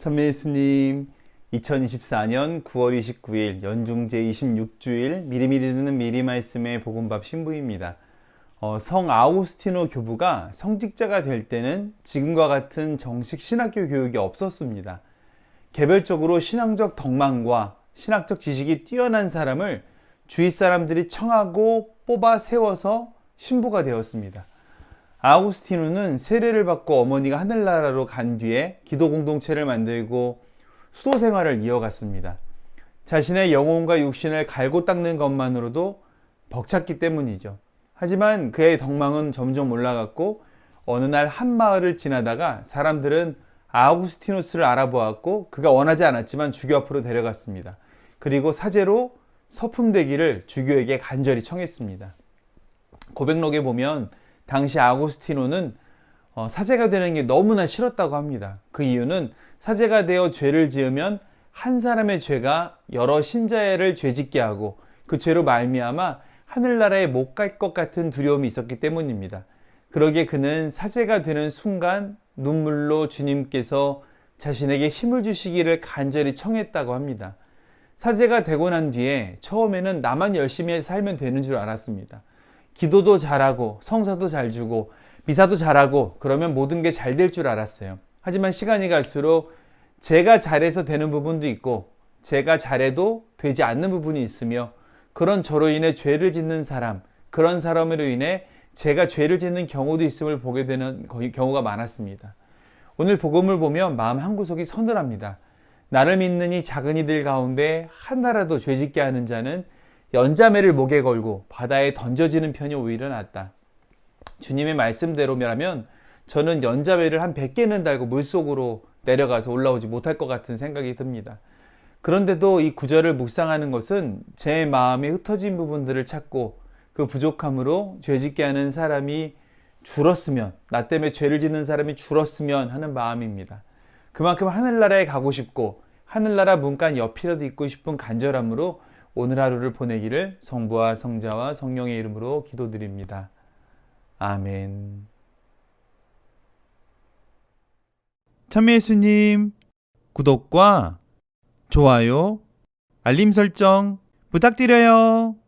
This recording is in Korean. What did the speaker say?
천미 예수님 2024년 9월 29일 연중제 26주일 미리미리 듣는 미리 말씀의 복음밥 신부입니다. 어, 성 아우스티노 교부가 성직자가 될 때는 지금과 같은 정식 신학교 교육이 없었습니다. 개별적으로 신앙적 덕망과 신학적 지식이 뛰어난 사람을 주위 사람들이 청하고 뽑아 세워서 신부가 되었습니다. 아우구스티누는 세례를 받고 어머니가 하늘나라로 간 뒤에 기도 공동체를 만들고 수도 생활을 이어갔습니다. 자신의 영혼과 육신을 갈고 닦는 것만으로도 벅찼기 때문이죠. 하지만 그의 덕망은 점점 올라갔고 어느 날 한 마을을 지나다가 사람들은 아우구스티누스를 알아보았고 그가 원하지 않았지만 주교 앞으로 데려갔습니다. 그리고 사제로 서품되기를 주교에게 간절히 청했습니다. 고백록에 보면 당시 아고스티노는 어, 사제가 되는 게 너무나 싫었다고 합니다. 그 이유는 사제가 되어 죄를 지으면 한 사람의 죄가 여러 신자를 죄짓게 하고 그 죄로 말미암아 하늘나라에 못 갈 것 같은 두려움이 있었기 때문입니다. 그러기에 그는 사제가 되는 순간 눈물로 주님께서 자신에게 힘을 주시기를 간절히 청했다고 합니다. 사제가 되고 난 뒤에 처음에는 나만 열심히 살면 되는 줄 알았습니다. 기도도 잘하고 성사도 잘 주고 미사도 잘하고 그러면 모든 게 잘 될 줄 알았어요. 하지만 시간이 갈수록 제가 잘해서 되는 부분도 있고 제가 잘해도 되지 않는 부분이 있으며 그런 저로 인해 죄를 짓는 사람, 그런 사람으로 인해 제가 죄를 짓는 경우도 있음을 보게 되는 경우가 많았습니다. 오늘 복음을 보면 마음 한구석이 서늘합니다. 나를 믿는 이 작은 이들 가운데 하나라도 죄 짓게 하는 자는 연자매를 목에 걸고 바다에 던져지는 편이 오히려 낫다. 주님의 말씀대로라면 저는 연자매를 한 100개는 달고 물속으로 내려가서 올라오지 못할 것 같은 생각이 듭니다. 그런데도 이 구절을 묵상하는 것은 제 마음에 흩어진 부분들을 찾고 그 부족함으로 죄 짓게 하는 사람이 줄었으면, 나 때문에 죄를 짓는 사람이 줄었으면 하는 마음입니다. 그만큼 하늘나라에 가고 싶고, 하늘나라 문간 옆이라도 있고 싶은 간절함으로 오늘 하루를 보내기를 성부와 성자와 성령의 이름으로 기도드립니다. 아멘. 참미 예수님 구독과 좋아요, 알림 설정 부탁드려요.